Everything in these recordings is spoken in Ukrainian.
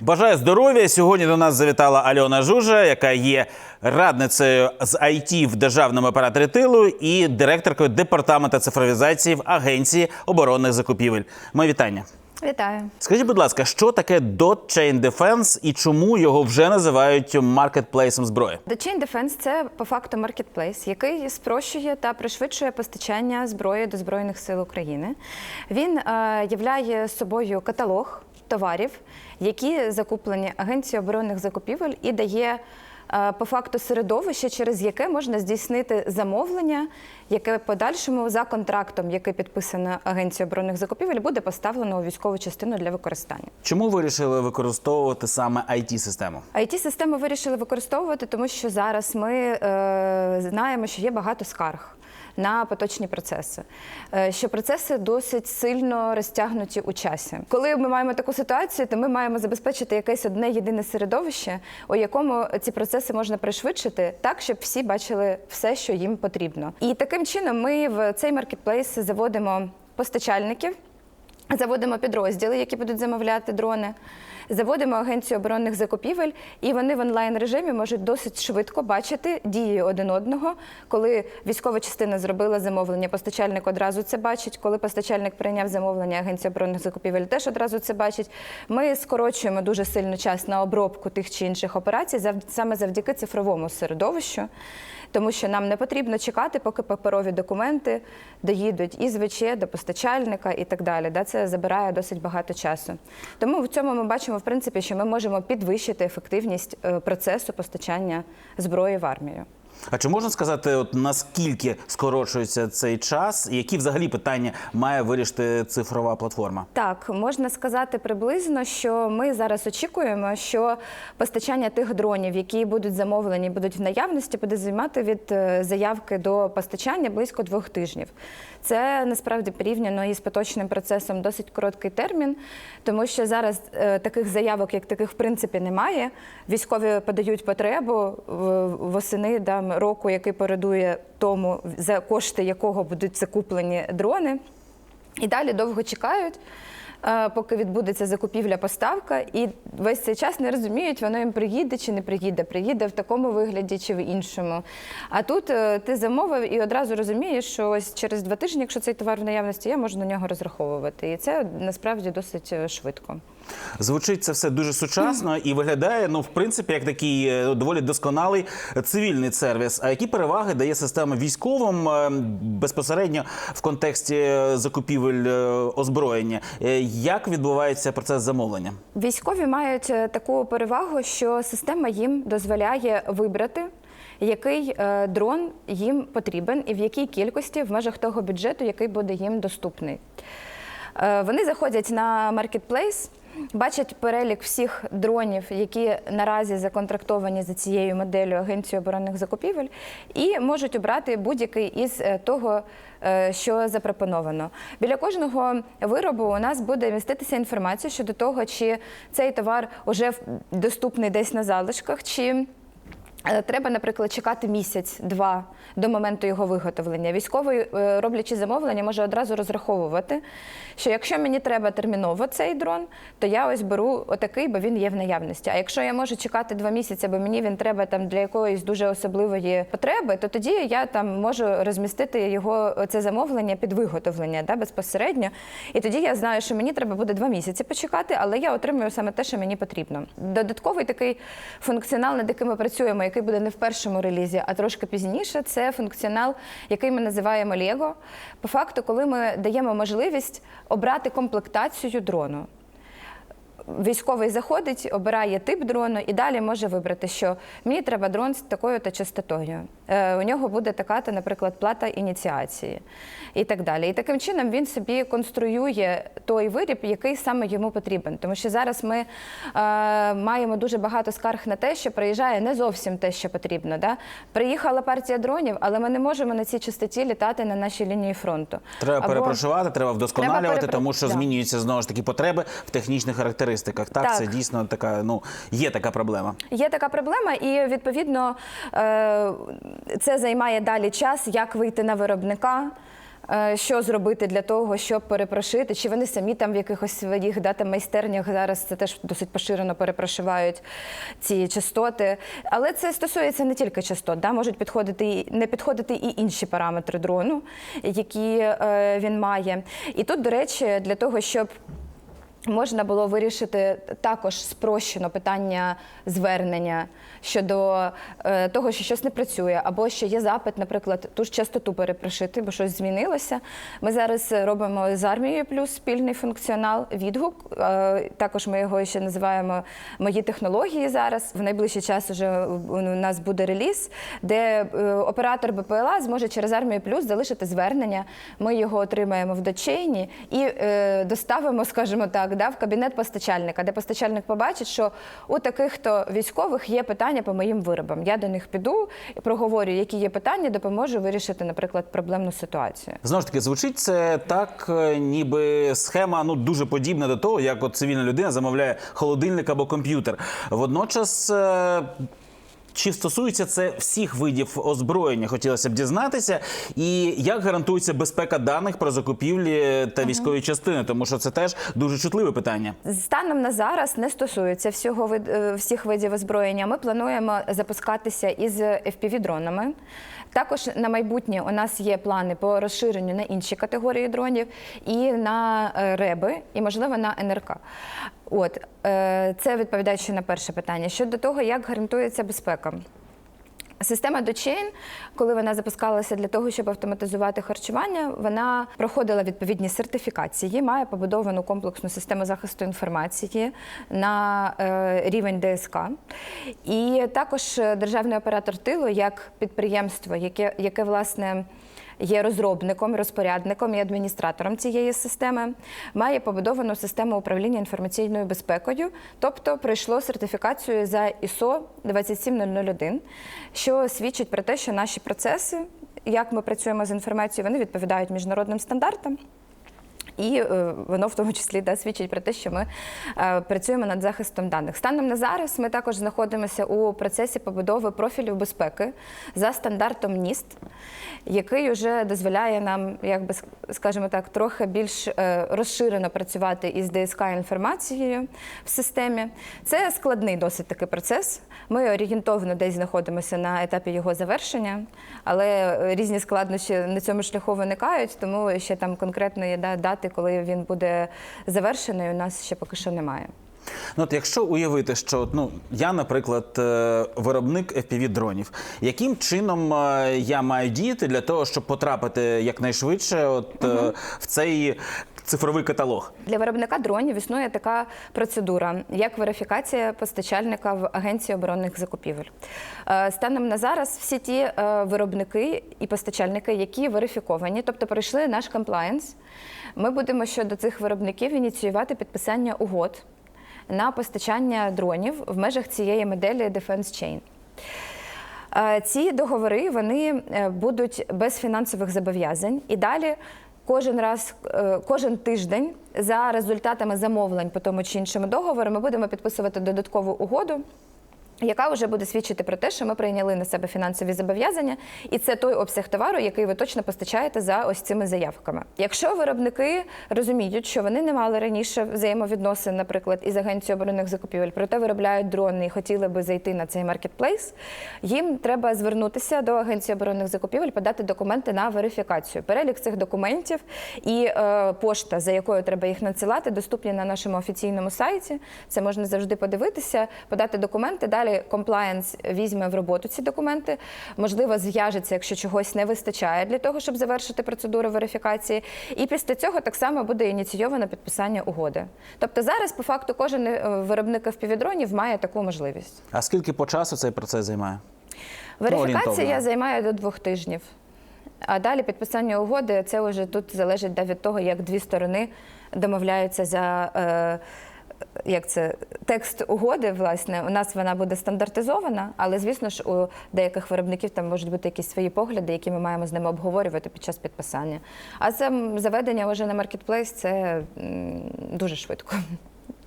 Бажаю здоров'я. Сьогодні до нас завітала Альона Жужа, яка є радницею з IT в державному операторі тилу і директоркою департаменту цифровізації в Агенції оборонних закупівель. Моє вітання. Вітаю. Скажіть, будь ласка, що таке Dot Chain Defense і чому його вже називають маркетплейсом зброї? The Chain Defense – це по факту маркетплейс, який спрощує та пришвидшує постачання зброї до Збройних сил України. Він е, являє собою каталог товарів, які закуплені Агенцією оборонних закупівель і дає е, по факту середовище, через яке можна здійснити замовлення, яке подальшому за контрактом, який підписано Агенцією оборонних закупівель, буде поставлено у військову частину для використання. Чому вирішили використовувати саме it систему it систему вирішили використовувати, тому що зараз ми е, знаємо, що є багато скарг. На поточні процеси, Е, що процеси досить сильно розтягнуті у часі. Коли ми маємо таку ситуацію, то ми маємо забезпечити якесь одне єдине середовище, у якому ці процеси можна пришвидшити так, щоб всі бачили все, що їм потрібно. І таким чином ми в цей маркетплейс заводимо постачальників. Заводимо підрозділи, які будуть замовляти дрони. Заводимо агенцію оборонних закупівель, і вони в онлайн режимі можуть досить швидко бачити дії один одного. Коли військова частина зробила замовлення, постачальник одразу це бачить. Коли постачальник прийняв замовлення, агенція оборонних закупівель теж одразу це бачить. Ми скорочуємо дуже сильно час на обробку тих чи інших операцій саме завдяки цифровому середовищу. Тому що нам не потрібно чекати, поки паперові документи доїдуть із ВЧ до постачальника і так далі. Да, Це забирає досить багато часу. Тому в цьому ми бачимо, в принципі, що ми можемо підвищити ефективність е, процесу постачання зброї в армію. А чи можна сказати, от наскільки скорочується цей час, і які взагалі питання має вирішити цифрова платформа? Так, можна сказати приблизно, що ми зараз очікуємо, що постачання тих дронів, які будуть замовлені, будуть в наявності, буде займати від е, заявки до постачання близько двох тижнів. Це насправді порівняно із поточним процесом досить короткий термін, тому що зараз е, таких заявок, як таких, в принципі, немає. Військові подають потребу восени да, року, який передує тому, за кошти якого будуть закуплені дрони. І далі довго чекають, поки відбудеться закупівля поставка, і весь цей час не розуміють, воно їм приїде чи не приїде, приїде в такому вигляді чи в іншому. А тут е, ти замовив і одразу розумієш, що ось через два тижні, якщо цей товар в наявності, я можу на нього розраховувати. І це насправді досить е, швидко. Звучить це все дуже сучасно і виглядає, ну, в принципі, як такий е, доволі досконалий цивільний сервіс. А які переваги дає система військовим е, безпосередньо в контексті закупівель озброєння? Як відбувається процес замовлення? Військові мають е, таку перевагу, що система їм дозволяє вибрати. Який е, дрон їм потрібен і в якій кількості в межах того бюджету, який буде їм доступний. Е, Вони заходять на маркетплейс, бачать перелік всіх дронів, які наразі законтрактовані за цією моделлю Агенції оборонних закупівель, і можуть обрати будь-який із е, того, е, що запропоновано. Біля кожного виробу у нас буде міститися інформація щодо того, чи цей товар вже в- доступний десь на залишках, чи Треба, наприклад, чекати місяць-два до моменту його виготовлення. Військовий, е, роблячи замовлення, може одразу розраховувати, що якщо мені треба терміново цей дрон, то я ось беру отакий, бо він є в наявності. А якщо я можу чекати два місяці, бо мені він треба там для якоїсь дуже особливої потреби, то тоді я там можу розмістити його це замовлення під виготовлення да, безпосередньо. І тоді я знаю, що мені треба буде два місяці почекати, але я отримую саме те, що мені потрібно. Додатковий такий функціонал, над яким ми працюємо, який буде не в першому релізі, а трошки пізніше, це функціонал, який ми називаємо Lego. По факту, коли ми даємо можливість обрати комплектацію дрону. Військовий заходить, обирає тип дрону і далі може вибрати, що мені треба дрон з такою то частотою. Е, у нього буде така, то, наприклад, плата ініціації і так далі. І таким чином він собі конструює той виріб, який саме йому потрібен. Тому що зараз ми е, маємо дуже багато скарг на те, що приїжджає не зовсім те, що потрібно. Да? Приїхала партія дронів, але ми не можемо на цій частоті літати на нашій лінії фронту. Треба Або- перепрошувати, треба вдосконалювати, перепро- тому що да. змінюються знову ж таки потреби в технічних характеристиках. Так, Так. це дійсно така, ну є така проблема. Є така проблема, і відповідно е, це займає далі час, як вийти на виробника. е, що зробити для того, щоб перепрошити, чи вони самі там в якихось своїх дата майстернях зараз це теж досить поширено перепрошивають ці частоти. Але це стосується не тільки частот, да, можуть підходити не підходити і інші параметри дрону, які е, він має. І тут, до речі, для того, щоб Можна було вирішити також спрощено питання звернення щодо е, того, що щось не працює, або що є запит, наприклад, ту ж частоту перепрошити, бо щось змінилося. Ми зараз робимо з армією плюс спільний функціонал, відгук. Е, також ми його ще називаємо мої технології зараз. В найближчий час вже у нас буде реліз, де е, оператор БПЛА зможе через армію плюс залишити звернення. Ми його отримаємо в дочейні і доставимо, скажімо так, да, в кабінет постачальника, де постачальник побачить, що у таких то військових є питання по моїм виробам. Я до них піду, проговорю, які є питання, допоможу вирішити, наприклад, проблемну ситуацію. Знову ж таки, звучить це так, е, ніби схема ну дуже подібна до того, як от цивільна людина замовляє холодильник або комп'ютер. Водночас. Чи стосується це всіх видів озброєння? Хотілося б дізнатися, і як гарантується безпека даних про закупівлі та військові частини, тому що це теж дуже чутливе питання. Станом на зараз не стосується всього вид- е, всіх видів озброєння. Ми плануємо запускатися із FPV-дронами. Також на майбутнє у нас є плани по розширенню на інші категорії дронів і на е, реби, і можливо на НРК. От е, це відповідаючи на перше питання. Щодо того, як гарантується безпека. Система Dochain, коли вона запускалася для того, щоб автоматизувати харчування, вона проходила відповідні сертифікації, має побудовану комплексну систему захисту інформації на е, рівень ДСК. І також е, державний оператор тилу, як підприємство, яке, яке власне. Є розробником, розпорядником і адміністратором цієї системи, має побудовану систему управління інформаційною безпекою, тобто пройшло сертифікацію за ISO 27001, що свідчить про те, що наші процеси, як ми працюємо з інформацією, вони відповідають міжнародним стандартам. І е, воно в тому числі да, свідчить про те, що ми е, працюємо над захистом даних. Станом на зараз ми також знаходимося у процесі побудови профілів безпеки за стандартом НІСТ, який вже дозволяє нам, як би скажімо так, трохи більш е, розширено працювати із ДСК інформацією в системі. Це складний досить такий процес. Ми орієнтовно десь знаходимося на етапі його завершення, але різні складнощі на цьому шляху виникають, тому ще там конкретної да, дати, коли він буде завершений, у нас ще поки що немає. Ну, от якщо уявити, що ну я, наприклад, е, виробник fpv дронів, яким чином е, я маю діяти для того, щоб потрапити якнайшвидше от, угу. в цей цифровий каталог? Для виробника дронів існує така процедура, як верифікація постачальника в Агенції оборонних закупівель. Е, Станом на зараз всі ті е, виробники і постачальники, які верифіковані, тобто пройшли наш комплаєнс, ми будемо щодо цих виробників ініціювати підписання угод на постачання дронів в межах цієї моделі Defense Chain. Е, Ці договори вони будуть без фінансових зобов'язань і далі. Кожен раз, е, кожен тиждень за результатами замовлень по тому чи іншому договору ми будемо підписувати додаткову угоду, яка вже буде свідчити про те, що ми прийняли на себе фінансові зобов'язання, і це той обсяг товару, який ви точно постачаєте за ось цими заявками. Якщо виробники розуміють, що вони не мали раніше взаємовідносин, наприклад, із агенцією оборонних закупівель, проте виробляють дрони і хотіли би зайти на цей маркетплейс, їм треба звернутися до агенції оборонних закупівель, подати документи на верифікацію. Перелік цих документів і е, пошта, за якою треба їх надсилати, доступні на нашому офіційному сайті. Це можна завжди подивитися, подати документи. Далі комплаєнс візьме в роботу ці документи. Можливо, зв'яжеться, якщо чогось не вистачає для того, щоб завершити процедуру верифікації. І після цього так само буде ініційовано підписання угоди. Тобто зараз, по факту, кожен е, виробник FPV-дронів має таку можливість. А скільки по часу цей процес займає? Верифікація орієнтовно. займає до двох тижнів. А далі підписання угоди це вже тут залежить від того, як дві сторони домовляються за. Е, як це текст угоди, власне, у нас вона буде стандартизована, але звісно ж у деяких виробників там можуть бути якісь свої погляди, які ми маємо з ними обговорювати під час підписання. А це заведення вже на маркетплейс це дуже швидко.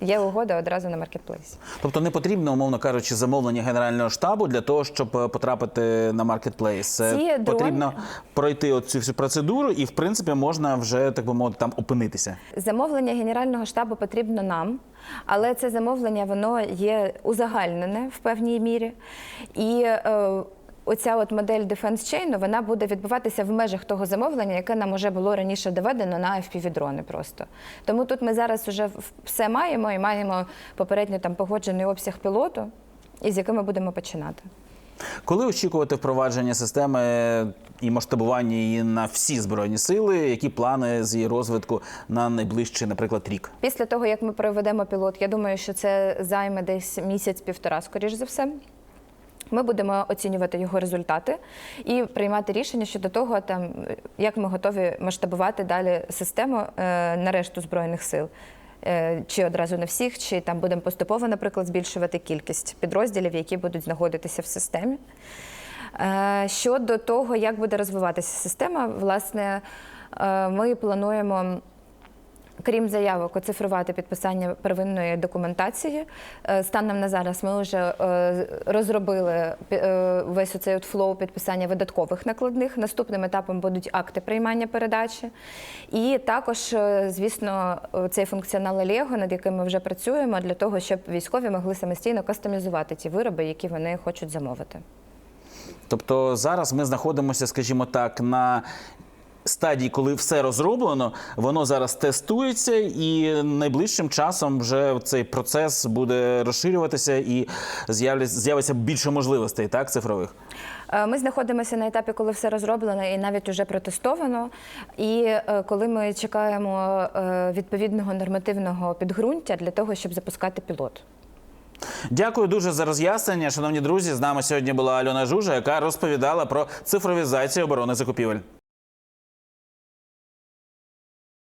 Є угода одразу на маркетплейсі. Тобто не потрібно, умовно кажучи, замовлення генерального штабу для того, щоб е, потрапити на маркетплейс. Дрони- потрібно пройти оцю всю процедуру, і в принципі можна вже так би мовити там опинитися. Замовлення генерального штабу потрібно нам, але це замовлення воно є узагальнене в певній мірі. І е, оця от модель Defense Chain, вона буде відбуватися в межах того замовлення, яке нам вже було раніше доведено на FPV-дрони просто. Тому тут ми зараз вже все маємо і маємо попередньо там погоджений обсяг пілоту, із якими будемо починати. Коли очікувати впровадження системи і масштабування її на всі збройні сили, які плани з її розвитку на найближчий, наприклад, рік? Після того, як ми проведемо пілот, я думаю, що це займе десь місяць-півтора, скоріш за все. Ми будемо оцінювати його результати і приймати рішення щодо того, там як ми готові масштабувати далі систему е, на решту збройних сил. Е, Чи одразу на всіх, чи там будемо поступово, наприклад, збільшувати кількість підрозділів, які будуть знаходитися в системі. Е, Щодо того, як буде розвиватися система, власне, ми плануємо. Крім заявок, оцифрувати підписання первинної документації. Е, Станом на зараз ми вже е, розробили е, весь оцей от флоу підписання видаткових накладних. Наступним етапом будуть акти приймання передачі. І також, звісно, цей функціонал Лего, над яким ми вже працюємо, для того, щоб військові могли самостійно кастомізувати ті вироби, які вони хочуть замовити. Тобто зараз ми знаходимося, скажімо так, на стадії, коли все розроблено, воно зараз тестується, і найближчим часом вже цей процес буде розширюватися і з'явиться більше можливостей, так, цифрових. Е, Ми знаходимося на етапі, коли все розроблено і навіть уже протестовано. І е, коли ми чекаємо е, відповідного нормативного підґрунтя для того, щоб запускати пілот. Дякую дуже за роз'яснення. Шановні друзі, з нами сьогодні була Альона Жужа, яка розповідала про цифровізацію оборони закупівель.